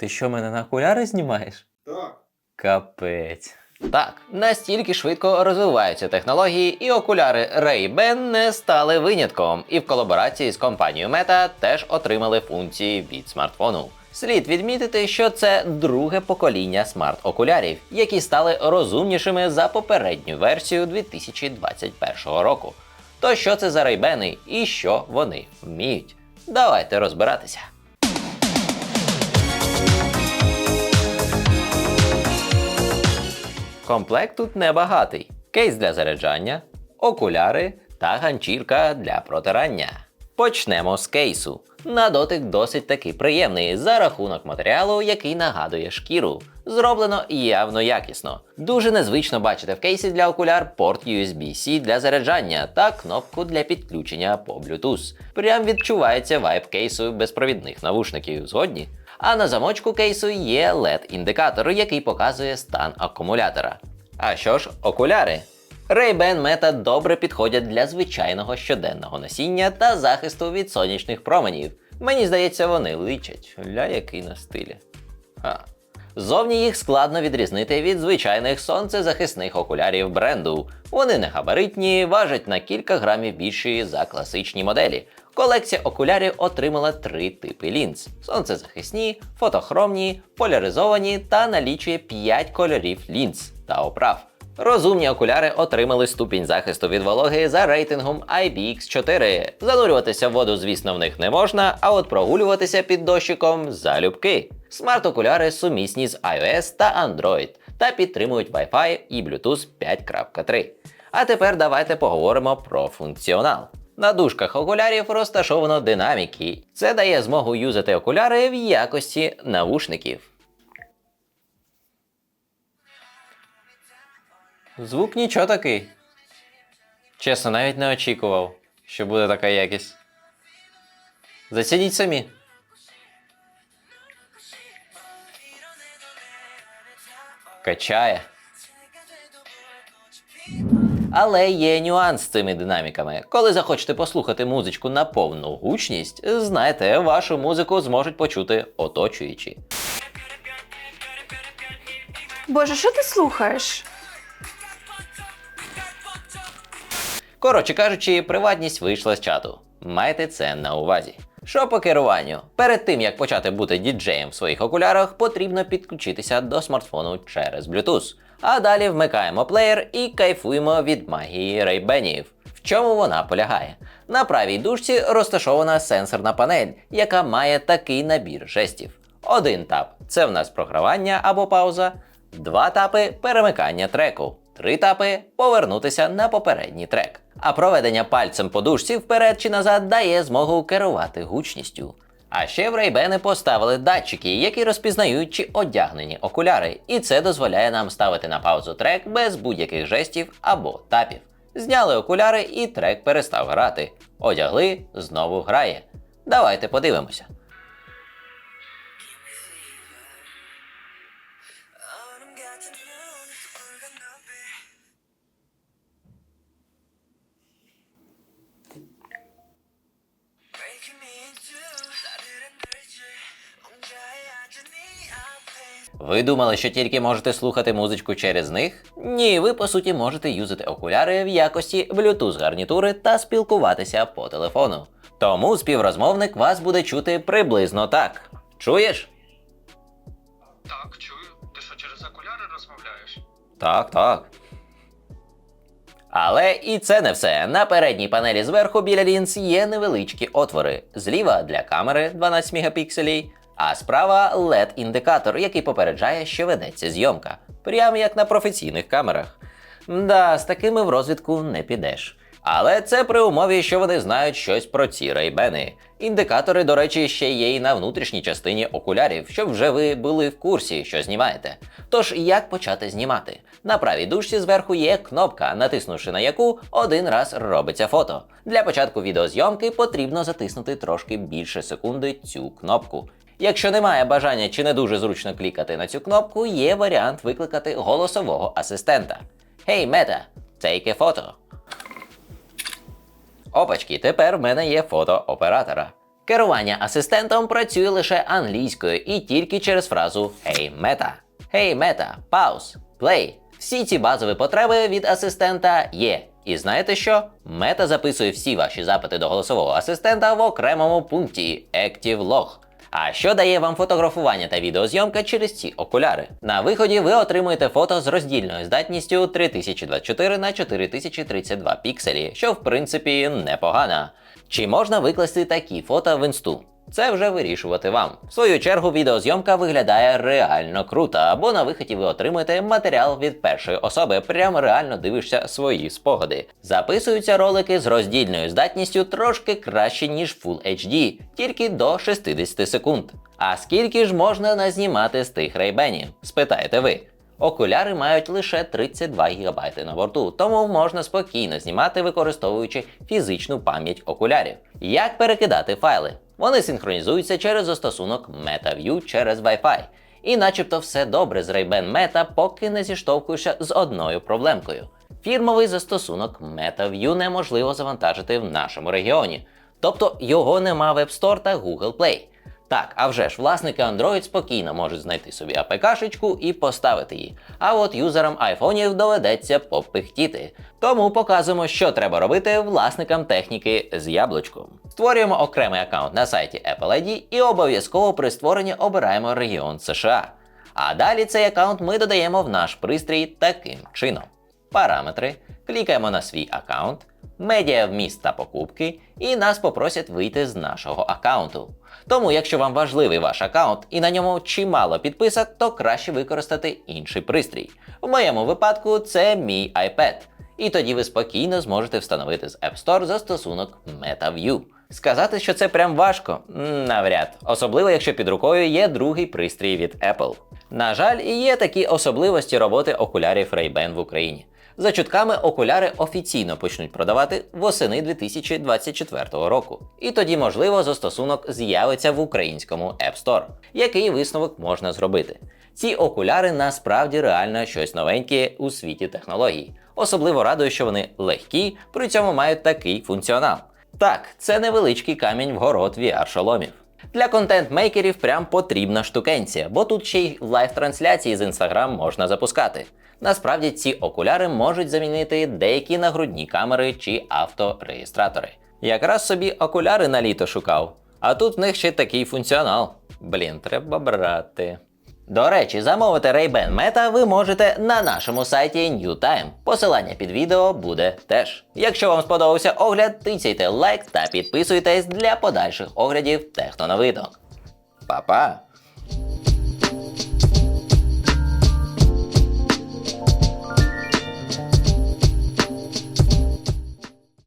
Ти що мене на окуляри знімаєш? Так. Капець. Так, настільки швидко розвиваються технології, і окуляри Ray-Ban не стали винятком, і в колаборації з компанією Meta теж отримали функції від смартфону. Слід відмітити, що це друге покоління смарт-окулярів, які стали розумнішими за попередню версію 2021 року. То що це за рейбени і що вони вміють? Давайте розбиратися. Комплект тут небагатий: кейс для заряджання, окуляри та ганчірка для протирання. Почнемо з кейсу. На дотик досить таки приємний за рахунок матеріалу, який нагадує шкіру. Зроблено явно якісно. Дуже незвично бачити в кейсі для окуляр порт USB-C для заряджання та кнопку для підключення по Bluetooth. Прям відчувається вайб кейсу безпровідних навушників. Згодні? А на замочку кейсу є LED-індикатор, який показує стан акумулятора. А що ж, окуляри? Ray-Ban Meta добре підходять для звичайного щоденного носіння та захисту від сонячних променів. Мені здається, вони личать. Ля який на стилі. А. Зовні їх складно відрізнити від звичайних сонцезахисних окулярів бренду. Вони не габаритні, важать на кілька грамів більші за класичні моделі. Колекція окулярів отримала три типи лінз: сонцезахисні, фотохромні, поляризовані та налічує 5 кольорів лінз та оправ. Розумні окуляри отримали ступінь захисту від вологи за рейтингом IPX4. Занурюватися в воду, звісно, в них не можна, а от прогулюватися під дощиком залюбки. Смарт-окуляри сумісні з iOS та Android та підтримують Wi-Fi і Bluetooth 5.3. А тепер давайте поговоримо про функціонал. На дужках окулярів розташовано динаміки. Це дає змогу юзати окуляри в якості навушників. Звук нічого такий. Чесно, навіть не очікував, що буде така якість. Зацініть самі. Качає. Але є нюанс з цими динаміками. Коли захочете послухати музичку на повну гучність, знайте, вашу музику зможуть почути оточуючі. Боже, що ти слухаєш? Коротше кажучи, приватність вийшла з чату. Майте це на увазі. Що по керуванню? Перед тим як почати бути діджеєм в своїх окулярах, потрібно підключитися до смартфону через Bluetooth. А далі вмикаємо плеєр і кайфуємо від магії рейбенів. В чому вона полягає? На правій дужці розташована сенсорна панель, яка має такий набір жестів. Один тап це в нас програвання або пауза, два тапи перемикання треку. Три тапи повернутися на попередній трек. А проведення пальцем по дужці вперед чи назад дає змогу керувати гучністю. А ще в рейбени поставили датчики, які розпізнають чи одягнені окуляри, і це дозволяє нам ставити на паузу трек без будь-яких жестів або тапів. Зняли окуляри і трек перестав грати. Одягли, знову грає. Давайте подивимося. Ви думали, що тільки можете слухати музичку через них? Ні, ви по суті можете юзати окуляри в якості Bluetooth гарнітури та спілкуватися по телефону. Тому співрозмовник вас буде чути приблизно так. Чуєш? Так, чую. Ти що, через окуляри розмовляєш? Так, так. Але і це не все. На передній панелі зверху біля лінз є невеличкі отвори. Зліва для камери 12 мегапікселів, а справа LED-індикатор, який попереджає, що ведеться зйомка. Прямо як на професійних камерах. Да, з такими в розвідку не підеш. Але це при умові, що вони знають щось про ці рейбени. Індикатори, до речі, ще є і на внутрішній частині окулярів, щоб вже ви були в курсі, що знімаєте. Тож, як почати знімати? На правій дужці зверху є кнопка, натиснувши на яку один раз робиться фото. Для початку відеозйомки потрібно затиснути трошки більше секунди цю кнопку. Якщо немає бажання чи не дуже зручно клікати на цю кнопку, є варіант викликати голосового асистента. Hey, Мета, take a photo. Опачки, тепер в мене є фото оператора. Керування асистентом працює лише англійською і тільки через фразу Hey Meta. Hey Meta, pause, play. Всі ці базові потреби від асистента є. І знаєте що? Мета записує всі ваші запити до голосового асистента в окремому пункті Active Log. А що дає вам фотографування та відеозйомка через ці окуляри? На виході ви отримуєте фото з роздільною здатністю 3024 на 4032 пікселі, що в принципі непогано. Чи можна викласти такі фото в інсту? Це вже вирішувати вам. В свою чергу, відеозйомка виглядає реально круто, або на виході ви отримуєте матеріал від першої особи, прямо реально дивишся свої спогади. Записуються ролики з роздільною здатністю трошки краще, ніж Full HD, тільки до 60 секунд. А скільки ж можна назнімати з тих рейбенів? Спитаєте ви. Окуляри мають лише 32 ГБ на борту, тому можна спокійно знімати, використовуючи фізичну пам'ять окулярів. Як перекидати файли? Вони синхронізуються через застосунок MetaView через Wi-Fi. І начебто все добре з Ray-Ban Meta, поки не зіштовхуєшся з одною проблемкою. Фірмовий застосунок MetaView неможливо завантажити в нашому регіоні, тобто його нема в App Store та Google Play. Так, а вже ж власники Android спокійно можуть знайти собі АПК-шечку і поставити її. А от юзерам айфонів доведеться попихтіти. Тому показуємо, що треба робити власникам техніки з яблучком. Створюємо окремий аккаунт на сайті Apple ID і обов'язково при створенні обираємо регіон США. А далі цей аккаунт ми додаємо в наш пристрій таким чином: параметри, клікаємо на свій аккаунт, медіа вміст та покупки, і нас попросять вийти з нашого аккаунту. Тому, якщо вам важливий ваш аккаунт і на ньому чимало підписок, то краще використати інший пристрій. В моєму випадку це мій iPad. І тоді ви спокійно зможете встановити з App Store застосунок MetaView. Сказати, що це прям важко, навряд, особливо якщо під рукою є другий пристрій від Apple. На жаль, і є такі особливості роботи окулярів Ray-Ban в Україні. За чутками, окуляри офіційно почнуть продавати восени 2024 року. І тоді, можливо, застосунок з'явиться в українському App Store. Який висновок можна зробити? Ці окуляри насправді реально щось новеньке у світі технологій. Особливо радує, що вони легкі, при цьому мають такий функціонал. Так, це невеличкий камінь в город VR-шоломів. Для контент-мейкерів прям потрібна штукенція, бо тут ще й лайв-трансляції з Instagram можна запускати. Насправді ці окуляри можуть замінити деякі нагрудні камери чи автореєстратори. Якраз собі окуляри на літо шукав, а тут в них ще такий функціонал. Блін, треба брати. До речі, замовити Ray-Ban Meta ви можете на нашому сайті NewTime. Посилання під відео буде теж. Якщо вам сподобався огляд, тицяйте лайк та підписуйтесь для подальших оглядів техноновинок. Па-па!